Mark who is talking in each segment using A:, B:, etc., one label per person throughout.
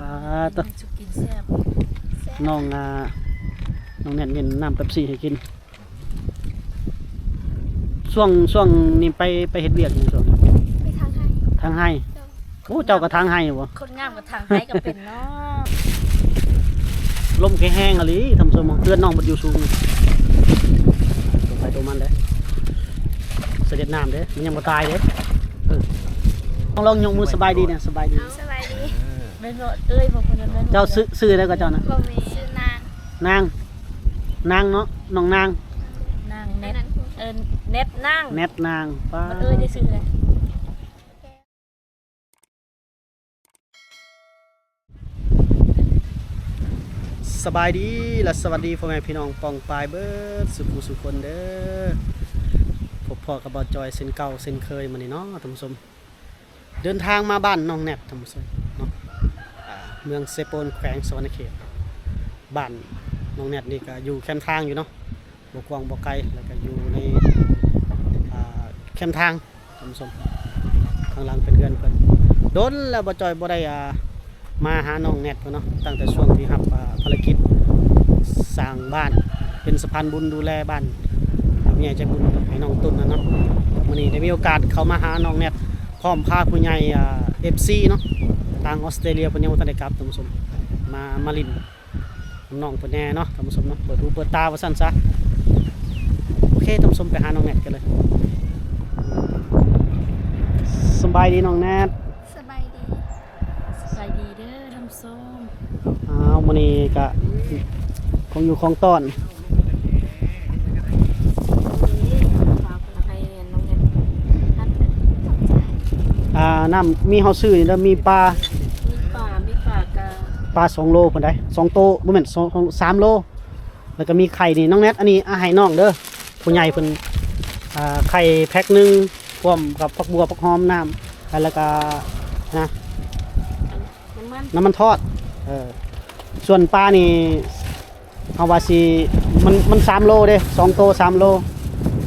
A: ปลาตัว
B: สุกินแซ่บ
A: น้องอ่าน้องแนนเย็นน้ำเป๊ปซี่ให้กิน ช่วงช่วงนี้ไปไปเฮ็ดเวียกอยู่ช่วง
C: ไปทางไทย
A: ทางให้โอ้เจ้าก็ทางให้บ่
B: คนงามกับทางไห้กับเป็นเนาะ
A: ลมแค่แห้งอะลิทำสมองเพื่อนน้องมันอยู่สูงตัวไปตัวมันเด้เสด็จน้ำเด้มันยังบ่ตายเด้เออลองลองยกมือสบายดีเนี่ยสบายดี
C: สบายดี
B: แม่นบ่เอ้ยบ่คนนั้นแม่นบ่
A: เจ้าซื้อซื้อได้ก็เจ้านะ
C: บ่มีชื่อนาง
A: นาง นางเนาะน้องนาง
B: นาง
C: อั
B: เน็
C: น
B: ต
C: นั้นคือ
B: เอิ้นเน็ตนาง
A: แนทนางป้า
B: มันเอ้ยได้ซื้อเลย
A: สบายดีและสวัสดีพ่อแม่พี่น้องปองปายเบิดสุขุสุคนเด้อพบพ่อกับบอจอยเส้นเก่าเส้นเคยมานี่เนาะท่านผู้ชมเดินทางมาบ้านน้องแนทท่านผู้ชม เมืองเซโปนแขวงสวรรณเขตบ้านน้องแนทนี่ก็อยู่แคมทางอยู่เนาะบกวางบกไกลแล้วก็อยู่ในแคมทางท่านผู้ชมข้างหลังเป็นเรือนเพิ่นโดนแล้วบอจอยบ่ได้มาหาน้องแนทเพิ่นเนาะตั้งแต่ช่วงที่รับภารกิจสร้างบ้านเป็นสะพานบุญดูแลบ้านผู้ใหญ่ใจบุญให้น้องตุ้นนะเนาะวันนี้ได้มีโอกาสเข้ามาหาน้องแนทพร้อมพาผู้ใหญ่เอ่า FC เนาะ ทางออสเตรเลียเพิ่นยังบ่ทันได้กลับท่านผู้ชมมามาลินน้องเพิ่นแน่เนาะท่านผู้ชมเนาะเปิดหูเปิดตาว่าซั่นซะโอเคท่านผู้ชมไปหาน้องแนทกันเลยสำบายดีน้องแนท
C: สบายดี
B: สบายดีเด้อทำส้ม
A: อ้าวมื้อนี้ก็คงอยู่ของต้อน
B: ฝากให้น้องเน็ตท่าน
A: อ่าน้ำมีเฮาซื้อนี่แล้วมีปลา
B: มีป่ามีป่ากะ
A: ปลา2โลเพิ่นได้2โตบ่แม่น2ของ3โล แล้วก็มีไข่นี่น้องแนทอันนี้อาให้น้องเด้อผู้ใหญ่เพิ่นอ่าไข่แพ็คหนึงพร้อมกับผักบัวผักหอมน้ำแล้วก็นะ
B: น้ำมัน
A: น้ำมันทอดเออส่วนปลานี่เอาว่าสิมันมัน3โลเด้2โต3โล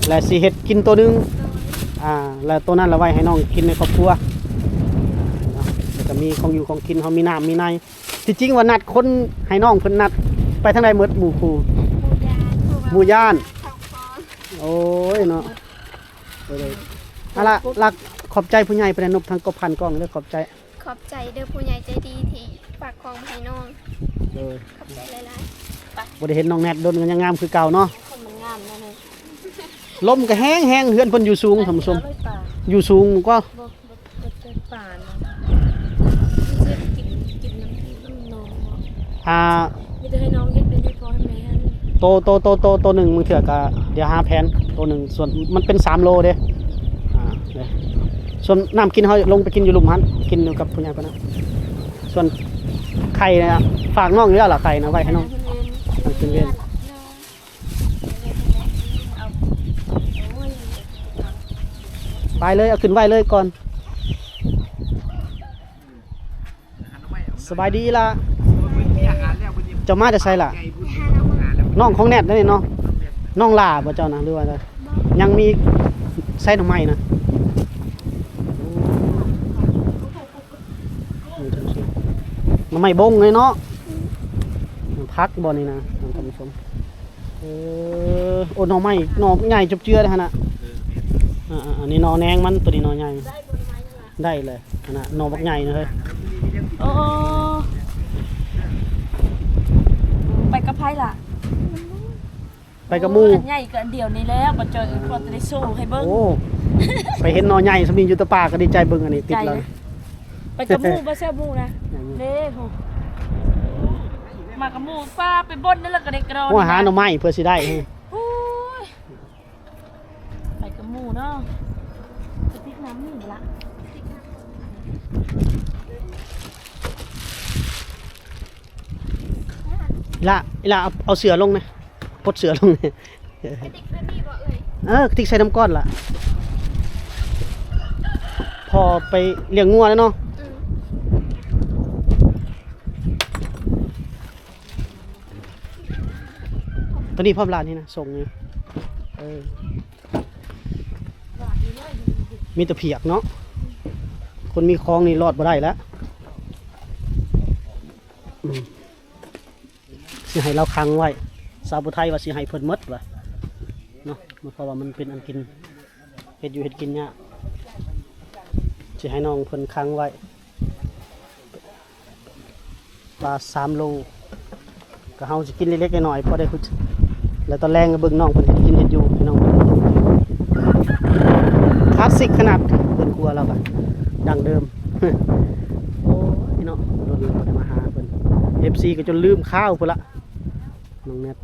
A: และสิเฮ็ดกินตัวหนึงอ่าแล้วตัวนั้นเราไว้ให้น้องกินในครอบครัวเนาะแล้วก็มีของอยู่ของกินเขามีน้ำมีใน ที่จริงว่านัดคนให้น้องเพิ่นนัด ไปทางใดหมดหมู่ครู
C: หมูยาน
A: หมู่ย่าน
C: ทองฟอน
A: โอ้ยเนาะเดี๋ยวๆเอาละลักขอบใจผู้ใหญ่เป็นนบทางกบพันกล้องเลยขอบใจ
C: ขอบใจเด้อผู้ใหญ่ใจดีที่ฝากของให้น้อง
A: เลย
C: ขอบใจหลาย
A: บ่ได้เห็นน้องแนทโดนกันยังงามคือเก่าเนาะ
B: คนมันงามนะเนี่ย
A: ลมก็แห้งแห้งเฮือนเพิ่นอยู่สูงท่านผู้ชม
B: เอเลยป่า
A: อยู่สูงก็
B: บ่บ่บ่เจอป่านะเจ็บกินกินน้ำกินน้ำนมบ่
A: อ่า
B: มีแต่ให้น้องเฮ็ดเป็นให้พ่อให้แม่หั่น
A: โตโตโตโตโตหนึ่งมือเถื่อก็เดี๋ยวหาแผนโตหนึ่งส่วนมันเป็นสามโลเด้อ่าเด้ส่วนน้ำกินเขาลงไปกินอยู่หลุมหันกินอยู่กับผู้ใหญ่ปะนะส่วนไข่เนะฝากน้องอยู่แล้วล่ะไข่นะไว้ให้น้องมันเป็นเวียน
B: เอาโอ้ย
A: ไปเลยเอาขึ้นไว้เลยก่อน สบายดีล่ะ เจ้ามาจะใส่ล่ะ
C: ๆไปหาน้องมา
A: น้องของแนทนั่นนี่เนาะน้องล่าบ่เจ้านะหรือว่าอะไรยังมีใส่หน่อไม้นะโอ้หน่อไม้บงเลยเนาะพักบ่นี่นะท่านผู้ชมเออโอ้หน่อไม้หน่อใหญ่จุบเจือเลยฮะนะอ่าๆอันนี้หน่อแนงมันตัวนี้หน่อใหญ่ได้เลยอันนะหน่อบักใหญ่นะเฮ้ย
B: โอ้ ไปกับไผล่ะ
A: ไปกับหมู
B: อันใหญ่ก็อันเดียวนี่แล้วบ่เจออื่นพอจะได้สู้ให้เบิ่ง
A: โอ้ ไปเห็นหน่อใหญ่สมิงอยู่แตะป่าก็ดีใจเบิ่งอันนี้ติด
B: ใจ
A: เล
B: เลยยไปกับหมู่บ่แซ่บหมู่นะเด้โหมากับหมู่ป้าไปบนนั่นแล้วก็ได้กรอน
A: ว่าหาหน่อไม้เพื่อสิได้
B: โอ้ยไปกับหมู่เนาะไปพริกน้ำนี่บ่ละ
A: อี ละอีละเอาเอาเสือลงนะปลดเสือลงนะ
C: ไปติ๊กแบบนี้บ่เอ่ย
A: เออติ๊กใส่น้ำก้อนล่ะพอไปเลี้ยงงัวแล้วเนาะ
C: อืม
A: ตอนนี้พ่อมร้านนี่นะส่งนี่เออมีแต่เพียกเนาะคนมีคลองนี่รอดบ่ได้แล้วอืม สิให้เราคังไว้สาวผู้ไทยว่าสิให้เพิ่นมดว่ะเนาะมันเพราะว่ามันเป็นอันกินเฮ็ดอยู่เฮ็ดกินเนี่ยสิให้น้องเพิ่นคังไว้ปลาสามโลก็เฮาสิกินเล็กๆน้อยๆพอได้คุยแล้วตอนแรงก็เบิ่งน้องเพิ่นเฮ็ดกินเฮ็ดอยู่ให้น้องคลาสสิกขนาดเพิ่นครัวเราก็ดังเดิมโอ้ยเนาะโดนเราได้มาหาเพิ่น FC ก็จนลืมข้าวพุ่นละ น้องแนท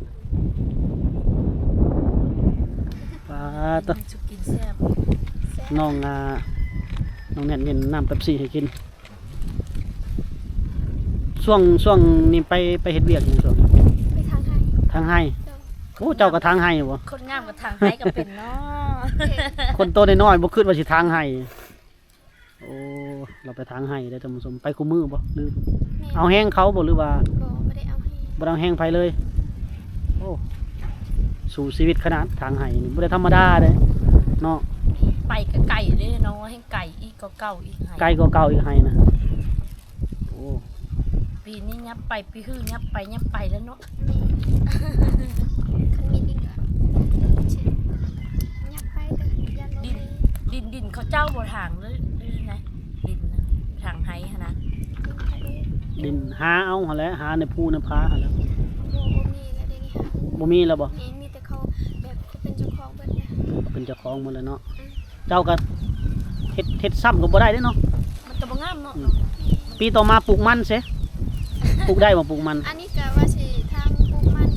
A: ปลาตะ
B: ชุกกินแซ่บ
A: น้องอ่าน้องแนทเย็นน้ำเป๊ปซี่ให้กิน ช่วงช่วงนี้ไปไปเฮ็ดเวียกอยู่ช่วง
C: ไปทางไทย
A: ทางให้
C: เจ้า
A: โอ้เจ้าก็ทางให้บ่
B: คนงามกับทางไห้ก็เป็นเนาะ
A: คนโตน้อยๆบ่คิดว่าสิทางให้โอ้เราไปทางให้ได้อท่านผู้ชมไปคู่มือบ่หรือ
C: แม่
A: เอาแห้งเขาบ่หรือว่า
C: บ่ไม่ได้เอาให้
A: บ่ได้เอาแห้งไปเลย โอ้สู่ชีวิตขนาดทางไห้นี่บ่ได้ธรรมดาเด้เนาะ
B: ไปกับไก่เลยเนาะให้ไก่อีกก็เก่าอีกไห้
A: ไกลกว่าเก่าอีกไห้นะโอ้
B: ปีนี้ยับไปปีฮื้อยับไปยับไปแล้วเนาะ
C: แม่คันมีอีกอะเช่นยับไปเด้อยันบ่มี
B: ดินดินเขาเจ้าบ่ทางเลยเลยนะดินนะทางไห้หั้นนะ
C: ดินทะเล
A: ดินหาเอาหั่นแหละหาในภูในพาหั่นแหล้ว
C: บ่บ่มีแล้วเดี๋ยวนี้ค่ะ
A: บ่มีแล้วบ่
C: มีมีแต่เขาแบบเขาเป็นเจ้าของเบิดนะ
A: เป็นเจ้าของหมดแล้วเนาะเจ้าก็เฮ็ดเฮ็ดซ้ำก็บ่ได้เด้เนาะ
B: มันก็บ่งามเนาะ
A: ปีต่อมาปลูกมันเสปลูกได้บ่ปลูกมัน
C: อันนี้ก็ว่าสิทางปลูกมัน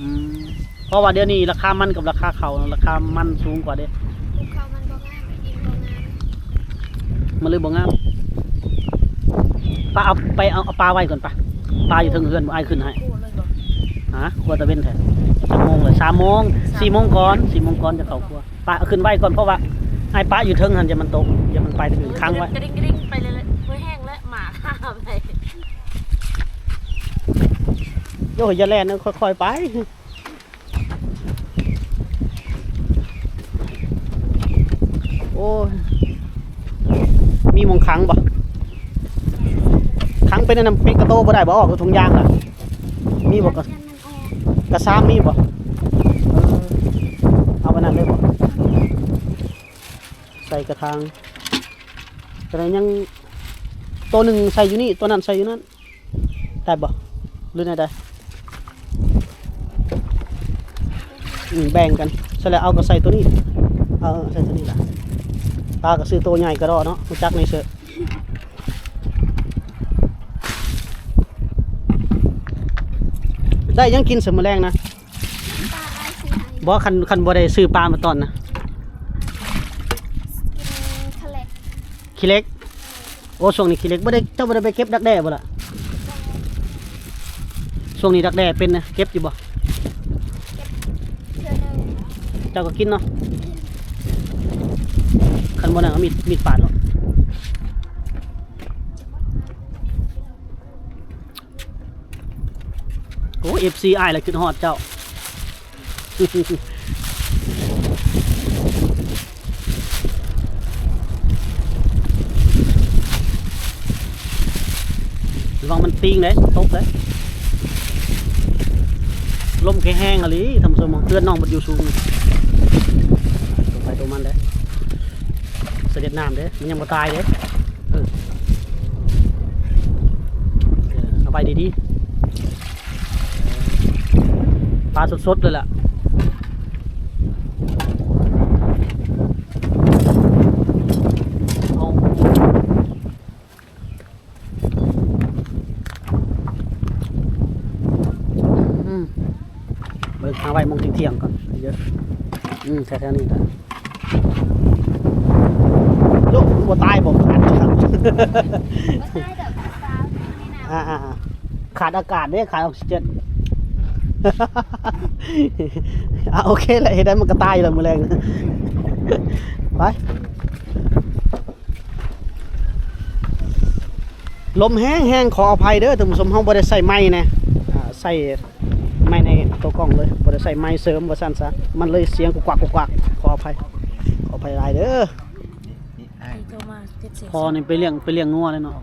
A: อืมเพราะว่าเดี๋ยวนี้ราคามันกับราคาเขาวราคามันสูงกว่าเด้
C: ปลูกเขามันบ่งามดินบ่งาม
A: มันเลยบ่งามป้าเอาไปเอาเอาปลาไว้ก่อนปะปลาอยู่เทิงเฮือนบ่อายขึ้นให้
B: กูเลยบ่
A: ฮะครัวตะเวนแท้จักโมงเลยสามโมงสี่โมงก่อนสี่โมงก่อนจะเข้าครัวปลาเอาขึ้นไว้ก่อนเพราะว่าไอ้ปลาอยู่เทิงหันจะมันตกอย่ามันไปถึงค้างไว้
B: กระดิ่งกระดิ่งไปเลยเลยเพื่อแห้งและหมาข้าไป
A: โย่อย่าแล่นนะค่อยๆไปโอ้ยมีหมองขังบ่ขังเป็นอันนั้นเป็นกระโตบ่ได้บ่ออกกับถุงยางล่ะมีบ่กระ
C: ยันมันออ ก
A: ระซามมีบ่เอาไปนั่นเลยบ่ใส่กระทางแต่ยังตัวหนึ่งใส่อยู่นี่ตัวนั้นใส่อยู่นั่นได้บ่หรือไงได้แบ่งกันใส่แล้วเอาก็ใส่ตัวนี้ เอาใส่ตัวนี้ละปลาก็ซื้อตัวใหญ่ก็รอเนาะรู้จักในเสือ ได้ยังกินเสมอแรงนะ
C: ปลาไอซีไฮ
A: บ่คันคันบ่ได้ซื้อปลามาตอนนะ
C: กินทะเล
A: ขี้เล็ก โอ้ช่วงนี้ขี้เล็กบ่ได้เจ้าบ่ได้ไปเก็บดักแด้บ่ล่ะช่วงนี้ดักแด้เป็นนะเก็บอยู่บ่
C: เทื่อหนึง
A: เจ้าก็กินเนาะคันบ่นั่นเอามีดมีดปาดเนาะ โอ้ FC อ้ายแล้วขึ้นฮอดเจ้า ระวังมันปิงเลยตกเลยลมแค่แห้งอะไรทำสมองเตือนน้องมันอยู่สูงตัวไปตัวมันเลยเสด็จน้ำเด้มันยังบ่ตายเด้เออเออเอาไปดีๆปลาสดๆเลยล่ะเอาอืมเบิกหาไว้มองเที่ยงๆก่อนเยอะอืมแถวๆนี้แหละลูกบ่ตายบ่ขาดครับ
C: ว่าได้เด้อปลาในน้
A: อ่าอ่าอ่าขาดอากาศเด้ขาดออกซิเจน อะโอเคแหละเห็นได้มันก็ตายอยู่แล้วมือแรงนะไปลมแห้งแห้งขออภัยเด้อท่านผู้ชมเฮาบ่ได้ใส่ไม้นะอ่าใส่ไม้ในตัวกล้องเลยบ่ได้ใส่ไม้เสริมว่าซั่นซะมันเลยเสียงกุกกักกุกกักขออภัยขออภัยหลายเด้อ
B: ไอ้โทรมาเจ็ดเสียง
A: พอนี่ไปเลี้ยงไปเลี้ยงงัวเลยเนาะ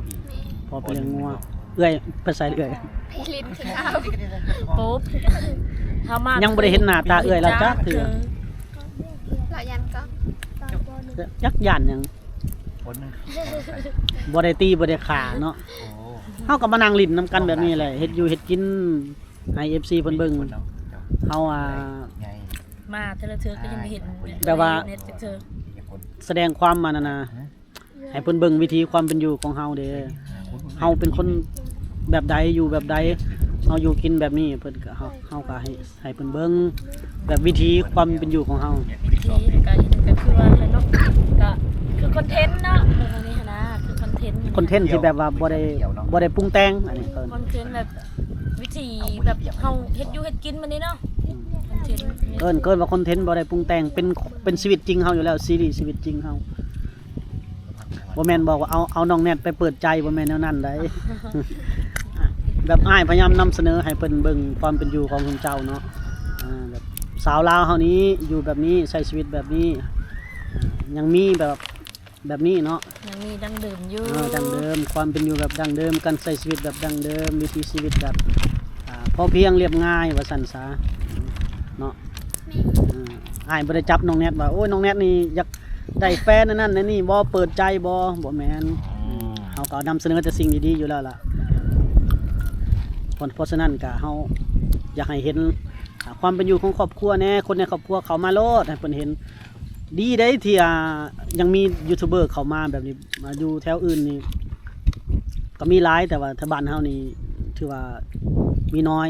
A: พอไปเลี้ยงงัวเอื้อยไปใส่เอื้อย
C: พี่ลินคือเขา
B: ปุ๊บเฮามา
A: ยั
B: ยัง
A: บ่ได้เห็นหน้าตาเอื้อยแล้วจักเทื่อ
C: เรายันก็
A: ยักย่านหยัง
D: คนหนึง
A: บ่ได้ตีบ่ได้ขาเนาะ
D: โอ้
A: เฮาก็มานั่งลิ้นนํกันแบบนี้แหละเฮ็ดอยู่เฮ็ดกินให้ FC เพิ่นเบิ่ง
D: คนเนาะเจ้า
A: เฮาอ่า
D: ไง
B: มาแต่ละเทือก็ยังไม่เห็น
A: แบบว่า
B: เน็ตเธอ
D: อย่าคน
A: แสดงความมานั่นน่ะให้เพิ่นเบิ่งวิธีความเป็นอยู่ของเฮาเด้อ เฮาเป็นคน แบบใดอยู่แบบใดเฮาอยู่กินแบบนี้เพิ่นก็เฮาเฮาก็ให้ให้เพิ่นเบิ่งแบบวิธีความเป็นอยู่ของเฮา
B: วิธีก็เห็นก็คือว่าอะไรเนาะก็คือคอนเทนต์เนาะแบบนี้หั้นนะคือคอนเทนต์
A: คอนเทนต์ที่แบบว่าบ่ได้บ่ได้ปรุงแต่งอันนี้เพิ่น
B: คอนเทนต์แบบวิธีแบบเฮาเฮ็ดอยู่เฮ็ดกินมันนี่เนาะคอนเทนต์
A: เกินเกินว่าคอนเทนต์บ่ได้ปรุงแต่งเป็นเป็นชีวิตจริงเฮาอยู่แล้วซีรีส์ชีวิตจริงเฮาบ่แม่นบอกว่าเอาเอาน้องแนทไปเปิดใจบ่แม่นแนวนั้นได้ แบบอ้ายพยายามนำเสนอให้เพิ่นเบิ่งความเป็นอยู่ของคุณเจ้าเนาะอ่าแบบสาวลาวเฮานี้อยู่แบบนี้ใช้ชีวิตแบบนี้อ่ายังมีแบบแบบนี้เนาะ
B: ยังมีดังเดิมอยู่
A: เออดังเดิมความเป็นอยู่แบบดังเดิมการใช้ชีวิตแบบดังเดิมวิถีชีวิตแบบอ่าพอเพียงเรียบง่ายว่าซั่นซะเนาะ
C: แม่
A: อ่าอ้ายบ่ได้จับน้องแนทว่าโอ้ยน้องแนทนี่อยากได้แฟนนั่นนั่นนั่นนี่บ่เปิดใจบ่บ่แม่นเฮาก็นำเสนอแต่สิ่งดีๆอยู่แล้วล่ะ เพราะฉะนั้นก็เฮาอยากให้เห็นความเป็นอยู่ของครอบครัวแน่คนในครอบครัวเขามาโลดให้เพิ่นเห็น ดีได้ที่ยังมียูทูบเบอร์เขามาแบบนี้มาอยู่แถวอื่นนี่ก็มีหลายแต่ว่าถ้าบ้านเฮานี่ถือว่ามีน้อย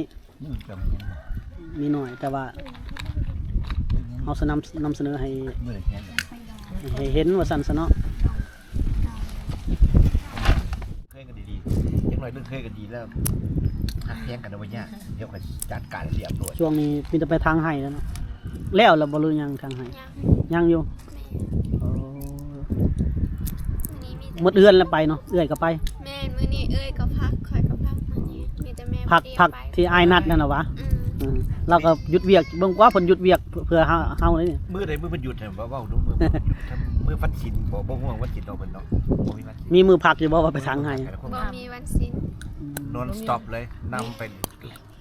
A: มีน้อยแต่ว่าเฮาสนำนำเสนอให้
D: เมื่อไหร่แค่ไหน
A: ให้เห็นว่าซั่นซะเนาะ
D: เคยกันดีๆยังหน่อยเรื่องเคยกันดีแล้ว หักแย้งกันเอาไว้เนี่ยเดี๋ยวค่อยจัดการเรียบร้อย
A: ช่วงนี้มีแต่ไปทางไห้แล้วเนาะแล้วแล้วบ่รู้ยังทางไห้
C: ยัง
A: ยังอยู่
C: แม่
A: โอ้
C: มื้อนี้มีแต่
A: หมดเอื้อนแล้วไปเนาะเอื้อยก็ไป
C: แม่มื้อนี้เอ้ยก็พักคอยก็พักมื้อนี้มีแต่แม่
A: พัก
C: บ่ได้
A: พัก
C: ไป
A: ที่อ้ายนัดนั่นน่ะวะ
C: อืม
A: อืมเราก็หยุดเวียกเบิ่งว่าเพิ่นหยุดเวียกเพื่อเฮาเฮาเลยนี่
D: มือใดมือมันหยุดเนี่ยว่าเว้าดูมือมันหยุดถ้ามือฟันชินบ่บ่ห่วงว่าจิตเราเป็นเนาะบ่มีวันชิน
A: มีมือพักอยู่บ่ว่าไปทางไห้
C: บ่มีวันสิ้น
D: นอนสต็อปเลยนำไป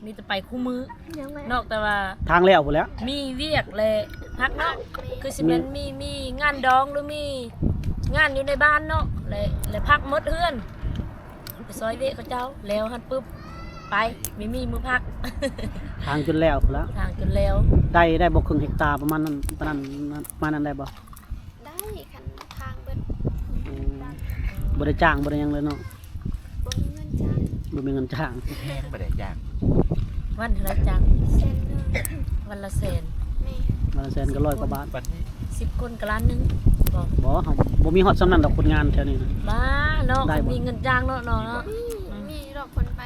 B: มีแต่ไปคู่มือ
C: ยังไง
B: นอกแต่ว่า
A: ทางแล้วพุ่นแหล้ว
B: มีเวียกเลยพักเนาะคือสิแมันมีมีงานดองหรือมีงานอยู่ในบ้านเนาะเลยเลยพักหมดเฮือนไปซอยเวะเขาเจ้าแล้วหันปุ๊บไปไม่มีมือพัก
A: ทางจนแล้วพุ่นแหล้ว
B: ทางจนแล้ว
A: ได้ได้บ่ครึ่งเฮกตาร์ประมาณนั้นประมาณนั้นประมาณนั้นได้บ่
C: ได้คันทางเบิด
A: อืมบ่ได้จ้างบ่ได้หยังเลยเนาะ
C: บ่มีเงินจ้าง
A: บ่มีเงินจ้าง
D: แพงไปได้ยาก
B: วันเท่าไรจัง
C: เส้นหนึง
B: วันละแสน
C: แม่
A: วันละแสนก็ร้อยกว่าบาท
D: บัดนี้
B: สิบคนก็ล้านหนึงบอก
A: บ่เฮาบ่มีฮอดสำนั้นดอกคนงานแถวนี้นะ
B: บ้าเนาะ
A: ได้บ่
B: มีเงินจ้างเนาะเนาะเนาะ
C: มีมีดอกคนไป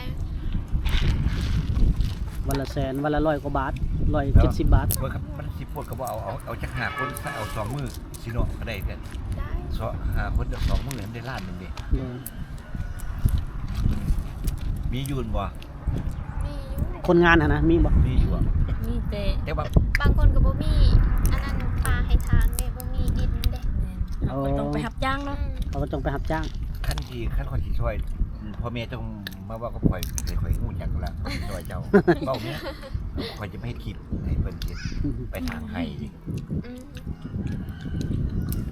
A: วันละแสนวันละร้อยกว่าบาท170บาท
D: เบิ่งครับมันสิปวดก็บ่เอาเอาเอาจักหาคนถ้าเอาสองมือสิเนาะก็ได้กัน
C: ได้
D: สองหาคนเดียวสองมือมันได้ล้านหนึงเด้
A: เออ
D: มีอยูนบ่
C: มีอยู่
A: คนงานหั่นนะมีบ่
D: มีอยู่อะ
B: มีแต่
D: แต่ว่า
C: บางคนก็บ่มีอันนั้นปลาให้ทางเด้บ่มีดินเด้
B: เราก็ต้องไปหับจ้าง
C: อื
B: เนาะ
C: ม
A: เขาก็ต้องไปรับจ้าง
D: ขั้นที่ขั้นคนที่ช่วยอืมพ่อแม่ต้องมาว่าก็ปล่อยให้ข่อยฮู้จักแล้วช่วยเจ้าเว้าเนี่ยข่อยจะไม่ให้คิดให้เพิ่นคิดไปทางให้
C: อืม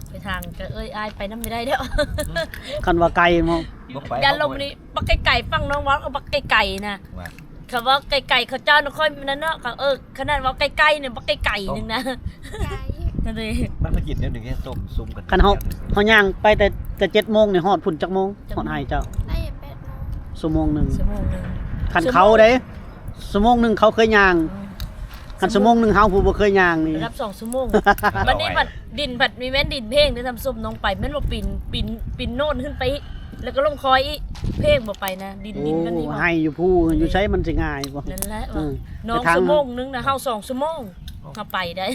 B: ไปทางก็เอ้ยอายไปน้ำไม่ได้เด้อ
A: คันว่าไกลมา
D: บ่ไป
B: อย่าลมนี่ปักไก่ไก่ฟังน้องวอลเอาปักไก่ไก่นะ
D: ว่า
B: คำว่าไก่ไก่เขาเจ้าน่ะค่อยนั่นเนาะเขาเออขนาดว่าไก่ไก่เนี่ยปักไก่ไก่หนึงนะ
C: ไกล
B: นั่นเลย
D: มันมากินเดี๋ยวหนึงแค่ต้มซุ่มกัน
A: คันเฮาเฮาย่างไปแต่แต่7โมงนี่ฮอดพุ่นจักโมงฮอดไห้เจ้า
C: ได้แปดโมง
A: ชั่วโมงหนึง
B: ชั่วโมงหนึง
A: คันเขาเด้ชั่วโมงหนึงเขาเคยย่างคันชั่วโมงหนึงเฮาผู้บ่เคยย่างนี่
B: รับสองชั่วโมงวันนี้ผัดดินผัดมีแม่นดินเพลงได้ทำส้มน้องไปแม่นบ่ปินปินปินโน่นขึ้นไปอีกแล้วก็ลงคอยอีกเพลงบ่ไปนะดิน
A: โอ้
B: ดินมันนี่บ่
A: ให้อยู่ผู้อยู่ใช้มันสิง่ายบ่
B: นั่นแหละ
A: อื
B: ว่ามน้อง
A: ไปทาง
B: ชั่วโมงนึงนะเฮาสองชั่วโมงเฮาไปได้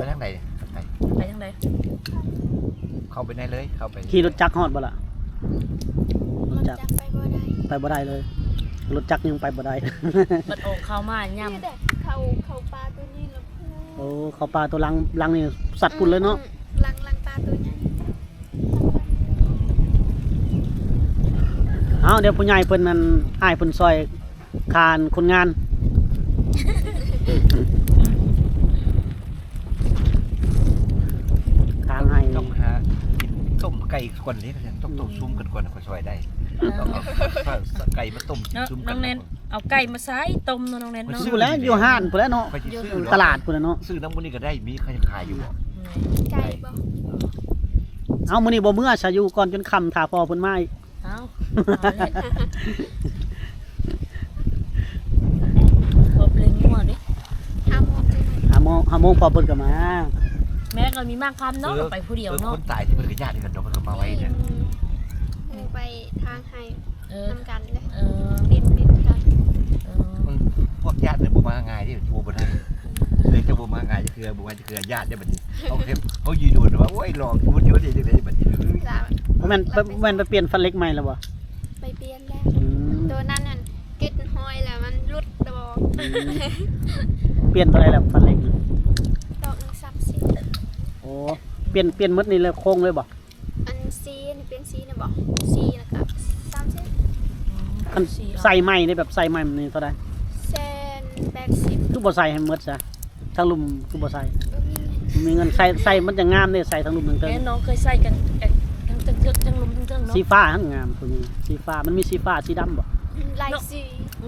D: ไปทางไหนไป
B: ไปทางใด
D: เข้าไปได้เลย เข้าไป
A: ขี่รถจักรฮอดบ่ล่ะ
C: รถจักรไปบ่ได้
A: ไปบ่ได้เลย รถจักรยังไปบ่ได้
B: บัดออกเข้ามาย่ำ
C: นี่แหละเขาเขาปลาตัวนี้แล้ว
A: โอ้เขาปลาตัวลังลังนี่สัตว์พุ่นเลยเนาะ
C: อืมลังลังปลาตัวนี้
A: เอาเดี๋ยวผู้ใหญ่เพิ่นนั่นอ้ายเพิ่นซอยคานคนงาน ทางให้
D: ต้องหากินต้มไก่ก่อนนี่นะต้องต้มซุ้มกันก่อนค่อยซอยได้ต้องเอาไก่มาต้มกิน
B: เนาะ
D: ซุ้ม
B: น้
D: กั
B: อนงเน้นเอาไก่มาใส่ต้มเนาะน้องเน้นเนาะ
A: อยู่แล้วอยู่ห้านพุ่นแหล้วเนาะ
D: ค่อยสิซื้อ
A: ตลาดพุ่นแหล้วเนาะ
D: ซื้อน้ำมันนี่ก็ได้มีใครขายอยู่บ่
C: ไก่บ่
A: เอามื้อนี้บ่เมื่อซะอยู่ก่อนจนค่ำถ้าพอเพิ่นมาอีก
B: เอาเอาเลยบ่เปลี่ยนงัวดิ
C: ทำหมดเลย
A: ห้าโมงห้าโมงพอเพิ่นก็มา
B: แม่ก็มีมากคำเนาะไปผู้เดียว
D: ออ
B: เนาะ
D: คนตายที่เพิ่นก็ญาติกันเนาะเพิ่นก็มาไว้เนี่ย
C: หมูไปทางให้
B: เออ
C: ทำกันเลย
B: เออ
C: ดินดินกัน
B: เออ
D: มันพวกญาติเนี่ยบ่มาง่ายที่บ่บ่ได้เลยจะบ่มาง่ายจะคือบ่ว่าจะคือญาติได้บัดนี้เขาเฮ็ดเขายืนดูว่าโอ้ยหลอกพูดเยอะได้จังได๋บัดนี้
C: จ้า
A: บ่แม่นบ่แม่นไปเปลี่ยนฟันเล็กใหม่แล้วบ่
C: ไปเปลี่ยนแล้ว
A: อืม
C: ตัวนั้นนั่นกิดหอยแล้วมันรุดตะบอก
A: เปลี่ยนตัวใดแล้วฟันเล็กน่ะ
C: ดอกหนึงซับซี
A: โอ้เปลี่ยนเปลี่ยนหมดนี่เลยโครงเลยบ่
C: อันซีนี่เป็นซีนะบอกซีนะครับสามสิบ
A: คันใส่ใหม่นี่แบบใส่ใหม่นี่เท่าใด
C: เซนแปดสิบ
A: คือบ่ใส่ให้หมดซะทั้งลุมคือบ่ใส่
C: บ่มี
A: มีเงินใส่ใส่มันจะงามเด้ใส่ทั้งลุมทั้งเทิง
B: แม่น้องเคยใส่กันทั้งทั้งเทือกทั้งลุมทั้งเทือกเนาะ
A: สีฟ้าหั่นงามตัวนี้สีฟ้ามันมีสีฟ้าสีดำบ่
C: ลายสี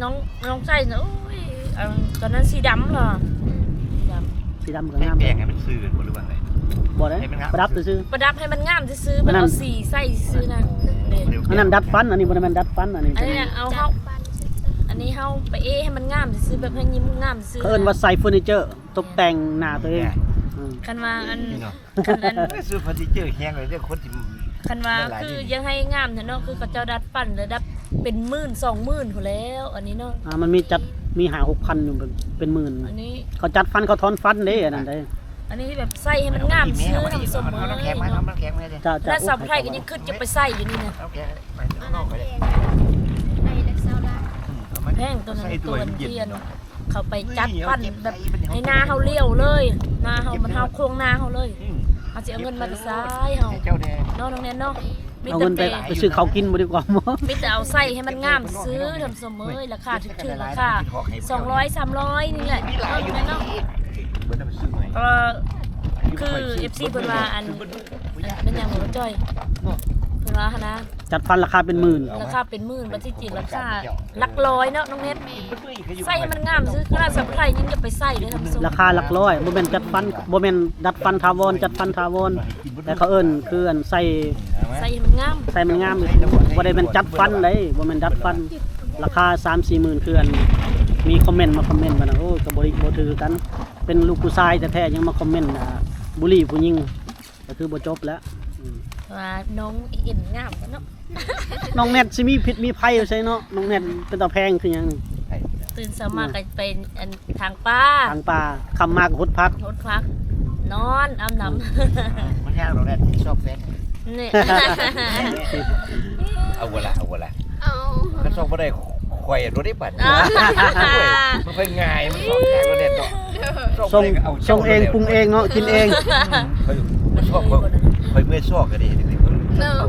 B: น้องน้องใส่เนาะโอ้ยเอาตอนนั้นสีดำเหรอ
C: อืม
B: สีด
A: สีดำก็
D: ให้
A: งาม
D: แปลงให้มันซื่อกันบ่หรือว่าไง
A: บ่ได้
D: ให้มันงาม
A: ประดับซื่อำ
B: ประดับให้มันงามซื้อๆมันเอาสีใส่ซื้อนะเด็ด
A: ๆอันนั้นดัดฟันอันนี้บ่ได้แม่นดัดฟันอันนี้
B: อันนี้น่ะเอาเฮา
C: จัดฟันซื่อ
B: อันนี้เฮาไปเอะให้มันงามซื้อแบบให้ยิ้มงามซื้อ
A: เขาเอิ้นว่าใส่เฟอร์นิเจอร์ตกแต่งหน้าตัวเองอืม
B: คันว่าอัน
D: นี่เนาะ
B: คันนั้น
D: ซื้อเฟอร์นิเจอร์แห้งเลยเด้อคนที่
B: คันว่า
D: หลายๆ
B: คือ
D: ที่
B: ยังให้งามเนาะคือเขาเจ้าดัดปั้นแล้วดับเป็นหมื่นสองหมื่นพุ่นแล้ว อันนี้เนาะ
A: อ่ามันมีจัดมีหา6,000อยู่เป็นเป็นหมื่น
B: อันนี้
A: เขาจัดฟันเขาถอนฟันเด้อันนั้นเด้
B: อันนี้แบบใส่ให้มันงามซื้อทำสม
D: เอาน้ำแข็งมา
B: เนาะ
D: น้ำแข็งมาเลย
A: จะจะ
B: แล้วสาวไทยก็ยังขึ้นจะไปใส่อยู่นี่นะ
D: น้ำแข็งไป
C: ๆอัน
D: นอ
C: นั้
D: ก
C: น
D: ไปเลย
C: เองไอ้เด็กสาวได้
B: แพงตัวนั้นตัวเทียนเขาไปจัดปั้นแบบให้หน้าเฮาเลี้ยวเลยหน้าเฮามันเฮาโครงหน้าเฮาเลยเอาสิเอาเงินมาซ้ายเฮา
D: เจ้าแดง
B: เนาะน้องแนนเนาะมี
A: เอา
B: แต่
A: เงินไป
B: เป
A: ไปซื้อเขาวกินบ่ดีกว่าหมอ
B: มีแต่เอาใส่ให้มันงามซื้อทำเสมอราคาถึกๆราคา200 300นี่แหละ
D: มีหลายอยู่
B: เนาะ
D: เนาะเบิ่งไปซื้อใหม่
B: เออคือ FC เพิ่นว่าอันเป็นหยังบ่จ้อยเพิ่นว่าหั่นนะ
A: จัดฟันราคาเป็นหมื่น
B: ราคาเป็นหมื่นบัดที่จริงราคาหลักร้อยเนาะน้องเน็ตใส่ให้มันงามซื้อขนาดสำไทยยังจะไปใส่เลยทำทรง
A: ราคาหลักร้อยบ่แม่นจัดฟันบ่แม่นดัดฟันทาวรจัดฟันทาวรแต่เขาเอิ้นคืออันใส่
B: ใส่ให้มันงาม
A: ใส่มันงามบ่ได้เป็นจัดฟันเลยบ่แม่นดัดฟันราคา3 4หมื่นคืออัน มีคอมเมนต์มาคอมเมนต์มานะโอ้ยก็บ่ได้บ่ถือกัน เป็นลูกผู้ชายแท้ๆยังมาคอมเมนต์อ่าบุหรี่ผู้หญิงก็คือบ่จบแล้วอืม
B: ว่าน้องเห็นงามกันเนาะ
A: น้องแนทสิมีผิดมีภัยอยู่ใช่เนาะน้องแนทเป็นตาแพงคือหยัง
B: ตื่นสมาก็เป็นอันทางป้า
A: ทางป่าคำมากหดพัก
B: รถพัก นอนอาบน้
D: มันยากเราแน่ที่ชอบแฟนำ
B: นี่
D: เอาวละเอาวละ
C: เอา
D: มันชอบบ่ได้ ข่อยรถได้บัดมันเป็นง่ายมันชอบแค่รถเด็ดเนาะ
A: ส่งส่งเองปรุงเองเนาะกินเอง
D: มันชอบข่อยเมื่อยซอกก็ดี
C: เนาะ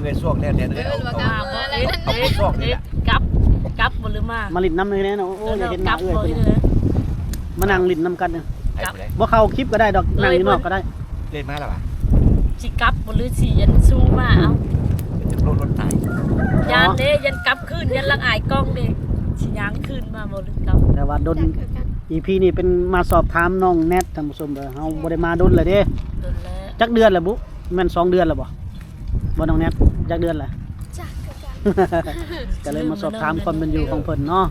D: เมื่อยซอกแน่ๆเลยเอา
C: เออ
D: เอา
B: มา
C: เอา
B: บ่เอ๊ะเอ๊ะเอ๊ะกลับกลับบ่หรือมา
A: มาลิ้นน้ำเลยแน่เนาะโอ้ยอย่าเห็นห
B: ก
A: น้า
B: ลับ
A: เอ้ย
B: บ่
A: เพิ่น
B: เลย
A: มานั่งลิ้นน้ำกันเนี่ย
D: ให้ไปเลย
A: บ่เข้าคลิปก็ได้ดอกนั่งอยู่นอกก็ได้
D: เล่นมาแล้วป่ะ
B: สิกลับบ่หรือสิยันสู้มาเอา
D: จะรถรถตาย
B: ยันเด้ยันกลับคืนยันลังอายกล้องเด้สิยางคืนมาบ่หรือกลับ
A: แต่ว่าดน
C: จักคือกัน
A: EP นี่เป็นมาสอบถามน้องแนทท่านผู้ชมเด้อเฮาบ่ได้มาดนเลยเด้
B: โดนแล้ว
A: จักเดือนแล้วบุแม่นสองเดือนแล้วบ่บ่น้องแนทจักเดือนแล้ว
C: จักคือกัน
A: ก็เลยมาสอบถามความเป็นอยู่ของเพิ่นเนาะ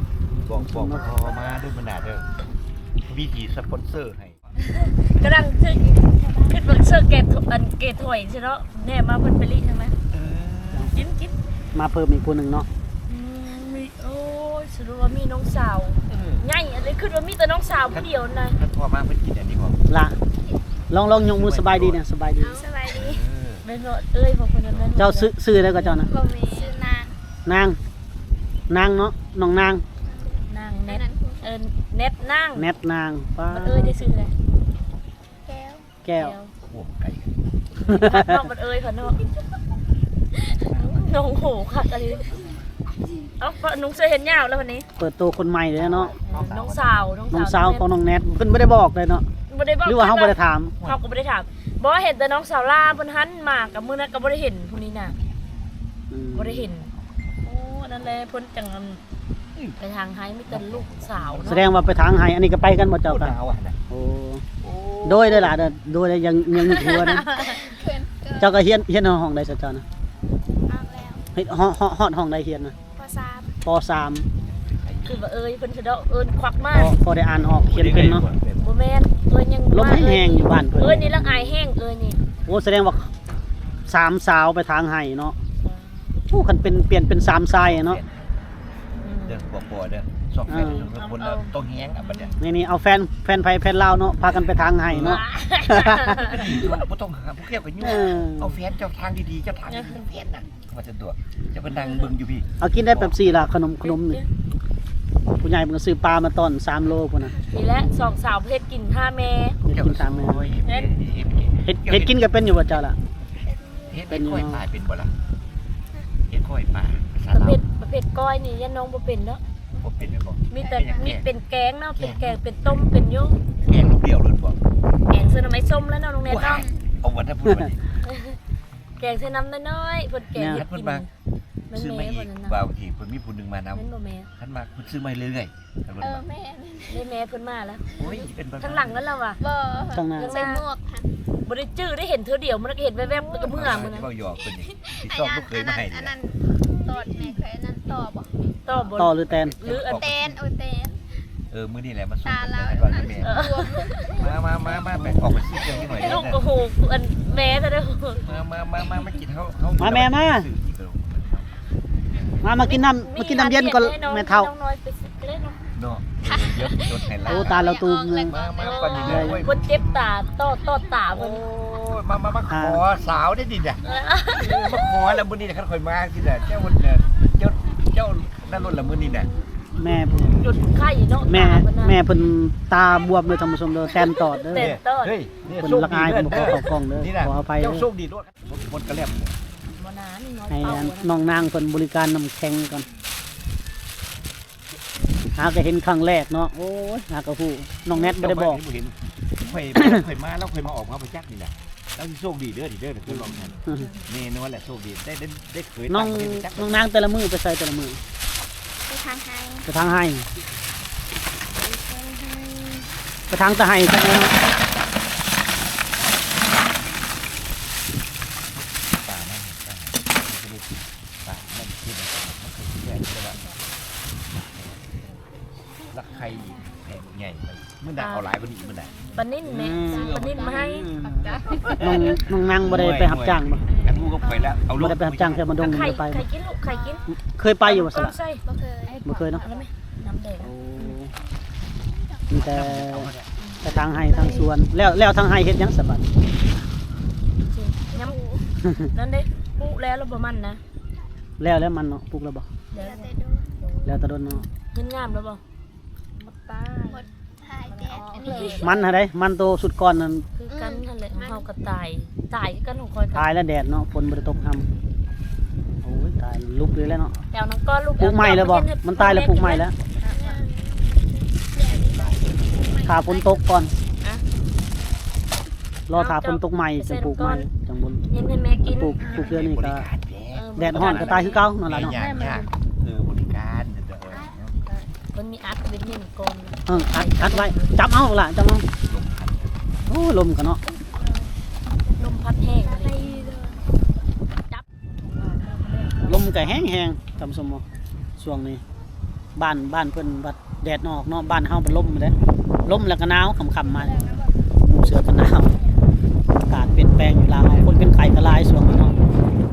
D: บอกบอกพอมาด้วยมันหนาเด้อวิธีสปอนเซอร์ให้
B: กำลังคือคิดว่าเสื้อเกตอันเกตถอยใช่เนาะแน่มาเพิ่นไปรีใช่ไหม กินกิน
A: มาเพิ่มอีกผู้หนึงเนาะ
B: อืมมีโอ้ยสรุปว่ามีน้องสาวใหญ่อะไรคือว่ามีแต่น้องสาวผู้เดียวนะ
D: ถ้าพอมาเพิ่นกินอันนี้พอ
A: ล่ะลองลองยกมือสบายดีเนี่ยสบายดี
C: เอาสบายดี
B: แม่นบ่เอ้ยพอคนนั้นแม่นบ่
A: เจ้าซื้อซื้อแล้วก็เจ้านะ
C: บ่มีชื่อนาง
A: นาง นางเนาะน้องนาง
B: นาง
C: อั
B: เน็
C: น
B: ต
C: นั้นคือ
B: เอิ้นเน็ตนาง
A: แนทนางป้า
B: มันเอ้ยได้ซื้อเลย
C: แก้ว
A: แก้ว
D: โอ้ไก่
B: น้องมันเอ้ยเขาเนาะ น้องโหค่ะอะไรเอ้านุ้งเสื้อเห็นยาวแล้ววันนี้
A: เปิดตัวคนใหม่เลยเนาะ
B: น้องสาว
A: น้องสาวของน้องแนทเพิ่นบ่ได้บอกเลยเนาะ
B: บ่ได้บอก
A: หรือว่าเฮาบ่ได้ถาม
B: เฮาก็บ่ได้ถามบ่เห็นแต่น้องสาวล่าเพิ่นหันมากับมื้อนั้นก็บ่ได้เห็นผู้นี้น่ะ
A: อืม
B: บ่ได้เห็นโอ้นั่นแหละเพิ่นจังอันไปทางไห้มีแต่ลูกสาวเนาะ
A: แสดงว่าไปทางไห้อันนี้ก็ไปกันบ่เจ้า
D: ห
A: กัน
D: นาวอะนะ
A: โอ้โดยได้อล่ะเด้อโดยได้ยังยังมีทัวนะ
C: เพื่อนเกิด
A: เจ้าก็เฮียนเฮียนห้องใดซะเจ้านะ
C: เอาแล้ว
A: เฮ็ดฮอดฮอดฮอดห้องใดเฮียนนะ
C: พอสาม
A: ปสาม
B: คือว่าเอ้ยเพิ่นสะเดาะเอิ้นควักมา
A: พอพอได้อ่านออกเขียนเป็นเนาะ
B: บ่แม่นเอ้ยยัง
A: ลมแห้งๆอยู่บ้านเพิ่น
B: เอ้ยนี่ลังอายแห้งเอ้ยนี่
A: โอ้แสดงว่าสามสาวไปทางไห้เนาะโอ้คันเป็นเปลี่ยนเป็นสามทรายอะเนาะ
D: เด้อปวดๆเด้อ สองแฟนทุกคนเราต้องแห้งอะบัดเนี้ย
A: นี่นี่เอาแฟนแฟนไผแฟนลาวเนาะพากันไปทางไห้เนาะ
D: บ่ต้องหาผู้เกี่ยวกับยุ่ง
A: เออ
D: เอาแฟนเจ้าทางดีๆเจ้าทางดีๆแฟนน่ะว่าจะตัวเจะเป็นนางเบิ่งอยู่พี่
A: เอากินได้แบบสี่ล่ะขนมขนมนี่ผู้ใหญ่มันก็ซื้อปลามาต้อนสามโลพุ่นน่ะ
B: นี่แหละสองสาวเพชรกินท่าแม่
A: เฮ็ดกินตามแม่
D: โอ้ยเฮ็ดเฮ็ด
A: เฮ็ดเฮ็ดกินก็เป็นอยู่บ่เจ้าล่ะ
D: เฮ็ดเป็นค่อยป่าเป็นบ่ล่ะเฮ็ดค่อยป่าภาษา
B: ประ
D: ลา
B: เภ
D: ว
B: ทประเภทก้อยนี่ยันน้องบ่เป็นเนาะ
D: บ่เป็นบ่
B: มีแต่มีเป็นแกงเนาะเป็นแกงเป็นต้มเป็นยุ่ง
D: แกงลูกเดียวเลยบ่
B: แกงเส้นน้ำไม้ส้มแล้วเนาะน้องเนทเนาะ
D: เอาวันถ้าพูดวันนี้
B: แกงเส้นน้ำน้อยๆเพิ่นแกงเฮ็ดกินแม่น
D: ซื้อ
B: แม่
D: มาอี
B: เพิ่
D: ก
B: นนั่น
D: บ่า
B: น่ะ
D: วทีเพิ่นมีผู้หนึงมานำ
B: แม่นบ่แม่
D: คันมาเพิ่นซื้อมาเรื่อยๆคันเพิ่น
C: เออ
D: มา
C: แม่
B: ได้แม่เพิ่นมาแล้ว
D: โอ้ยเป็น
B: ข้างหลังนั่นแล้วว่ะ
C: บ่
A: ข้างหน้า
C: ใส่หมวกค่ะ
B: บ่ได้จื้อได้เห็นเธอเดียวมันก็เห็นแวบๆแล้วก็เมื่อมื้อนั้น
D: เว้าหยอกเพิ่นนี่สิ
C: อัน
D: ชอบ
C: นั้น
D: บ่เคยมาให้
C: อัน
D: นี่
C: นั้นตอดแม่เคยอันนั้นต่อบ่
B: ต่อบ่
A: ต่อหรือแตน
B: หรืออัน
C: เตนโอเตน
D: เออมื้อนี้แหละมาส่ง
C: ตา
D: กัน
C: เรา
D: ให้
C: อั
D: บ้าน
C: นนั้น
D: แม่
C: รวม
D: มามามามาไปออกไปซื้อเครื่องนิดหน่อย
B: ลูกก็โหอันแม่ซะเด้อ
D: มามามามามากินเฮาเฮา
A: มาแม่มา มามากินน้ำมากินน้ำเย็นก่อนแม่เฒ่า
B: น้องน้อยไปสิเล่นเนาะ
D: เนาะเดี๋ยวรถไถลา
A: โอ้ตาเราตูมหนึง
D: มามาก่อนนี่เลยโอ้ย
B: เพิ่นเจ็บตาต้อต้อตา
D: โอ้
B: เพิ่น
D: ยมามามาขอสาวได้ดิเนี่ยมาขอแล้วมื้อนี้คันข่อยมาสิน่ะเจ้าวันน่ะเจ้าเจ้า นั่นรถละมื้อนี้น่ะ
A: แม่เพิ่น
B: จุดไข่เนาะ
A: แม่
B: ตาเพิ่นน่ะ
A: แม่เพิ่นตาบวมเลยท่านผู้ชมเด้อแตนตอดเด้อ
B: แตน
D: เฮ้ยนี่
A: เพิ่น
D: โชค
A: ละ
D: ดี
A: อาย
D: เด้
A: เพิ่นบ่ขอเข้ากล้องเด้อ
D: นี่น่ะ
A: ขออภัย
D: เจ้า
A: เด้อ
D: โชคดีด้วยหมดกระเล่ม
B: บ่นานน้อย
A: ให้
B: เป่า
A: อัน
B: อะ
A: น้องนางเพิ่นบริการน้ำแข็งก่อนหาก็เห็นครั้งแรกเนาะโอ้ยหาก็ฮู้น้องแนทบ่ได้บอก
D: เห็นข่อยข่อยมาแล้วข่อยมาออกมาประจักษ์นี่แหละแล้วสิโชคดีเด้อดิเด้อเดี๋ยวเคยลองกันนี่นวลแหละโชคดีได้ได้ได้เคย
A: น้อง
D: ตั้ประเทศประจักษ์
A: น้องนางแต่ละมือไปใส่แต่ละมือ
C: ไปทางไฮ
A: ไปทางให้ไปทางตะไห้จังเลยเนาะ
D: ป่านั่นป่านั่นที่มันมันเคยแก่แต่ว่ารักใครอีกแพงใหญ่ไปเมื่อใดเอาหลายกว่านี้เมื่อใด
B: ปลานิ่นแม่ซื้อปลานิ่นมาให้
A: น้องน้องนางบ่ได้ไปรับจ้างบ่
D: กันมูก็ไปแล้วเอาลู
A: บ่
D: ก
A: ได้ไปรับจ้างแค่มาดง
B: ไข่
A: บ่ได้ไป
B: ไข่กินลูกไข่กิน
A: เคยไปอยู่บ่สละ
B: ใส่
C: บ่เคย
A: บ่เคยเนาะ
B: อะไรไหมน้ำแดง
A: โอ้มีแต่แต่ทางให้ทางสวน แล้วแล้วทางให้เฮ็ดหยังสะบัด
B: จริงย้ำนั่นเด้ปุ๊แล้วแล้วบ่มันนะ
A: แล้วแล้วมันเนาะปลูกแล้วบ่
B: เดี๋ยว
C: แล้วแต่ดู
A: แล้วแตะดนเนาะ
B: เงินงามแล้วบ่มดตา
C: หมดถ่ายแดดอันนี้
A: มันหาได้มันโตสุดก่อนนั่น
B: คือกันนั่นแหละของ เฮาก็ตายตายคือกันของคอยกั
A: ตายแล้วแดดเนาะฝนบ่ได้ตกค่ำโอ้ยตายลุกเลยแล้วเนาะ
B: แต่เอาน้องก้อนลูก
A: ปลูกใหม่แล้วบ่มันตายแล้วปลูกใหม่แล้วถ้าฝนตกก่อน
B: อะ
A: รอถ้าฝนตกใหม่จังปลูกใหม่จังบ่
B: เย็นให้แม่กิน
A: ปลูกปลูกเดือนนี้
D: บ
A: ก็
D: ริการแก
B: เออ
A: แดดร้อนก็ตายคือเก่านั่นล่ะเนาะ
D: ยากยากเออบริการเดี๋ยวเออ
B: มันมีอัดเป็นเงินกอน
A: เอออัดอัดไว้จับเอาล่ะจับเอา
D: ลมพัด
A: โอ้ลมกันเนาะ
B: ลมพัดแห้งเลย
A: ลม ก็แห้งๆท่านผู้ชมบ่ช่วงนี้บ้านบ้านเพิ่นบัดแดดออกเนาะบ้านเฮาเป็นลมเด้ลมแล้วก็หนาวค่ำๆมาหมูเสือก็หนาวอากาศเปลี่ยนแปลงอยู่ลาวคนเป็นไข้ก็หลายช่วงนี้เนาะ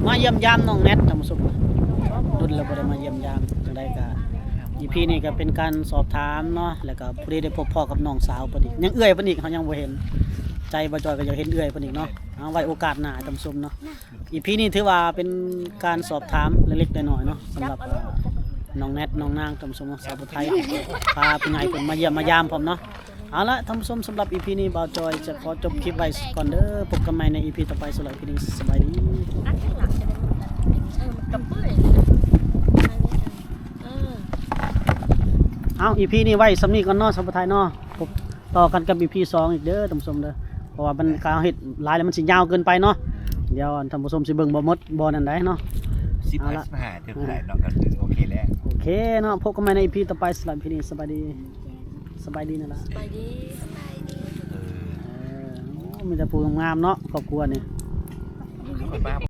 A: มาเยี่ยมยามน้องแนทท่านผู้ชมดุลแล้วบ่ได้มาเยี่ยมยามจังไดก็ EP นี้ก็เป็นการสอบถามเนาะแล้วก็พอดีได้พบพ่อกับน้องสาวเพิ่นอีกยังเอื้อยเพิ่นอีกเขายังบ่เห็นใจบ่จอยก็อยากเห็นเอื้อยเพิ่นอีกเนาะ เอาไว้โอกาสหน้าท่านผู้ชมเนาะ EP นี้ถือว่าเป็นการสอบถามเล็กๆน้อยๆเนาะสำหรับน้องแนทน้องนางท่านผู้ชมเนาสาวไทยพาผู้ใหญ่เพิ่นมาเยี่ยมมายามผมเนาะเอาละท่านผู้ชมสำหรับ EP นี้บ่าวจอยจะขอจบคลิปไว้ก่อนเด้อพบกันใหม่ใน EP ต่อไปสำหรับ EP นี้สบายดี
B: อัดข้างหลังจะได้มันเอา
A: อีพีนี้ไว้สำนีก่อนเนาะสัมปทยเนาะพบต่อกันกับอีพีสองอีกเด้อท่านผู้ชมเด้อ เพราะว่ามันการเฮ็ดหลายแล้วมันสิยาวเกินไปเนาะเดี๋ยวท่านผู้ชมสิเบิ่งบ่หมดบ่นั่นได้เนาะ
D: สิบ
A: เอา
D: ห้า
A: ละ
D: สิบห้าถึงไหนเนาะก็คือโอเคแล้ว
A: โอเคเนาะพบกันใหม่ในอีพีต่อไปสำหรับพีนี้สบายดีสบายดีนั่นล่ะ
B: ไปดี
C: สบายดี
D: เออ
A: เออโอ้มีแต่ผู้งามๆเนาะครอบครัวนี่
D: คือคนมา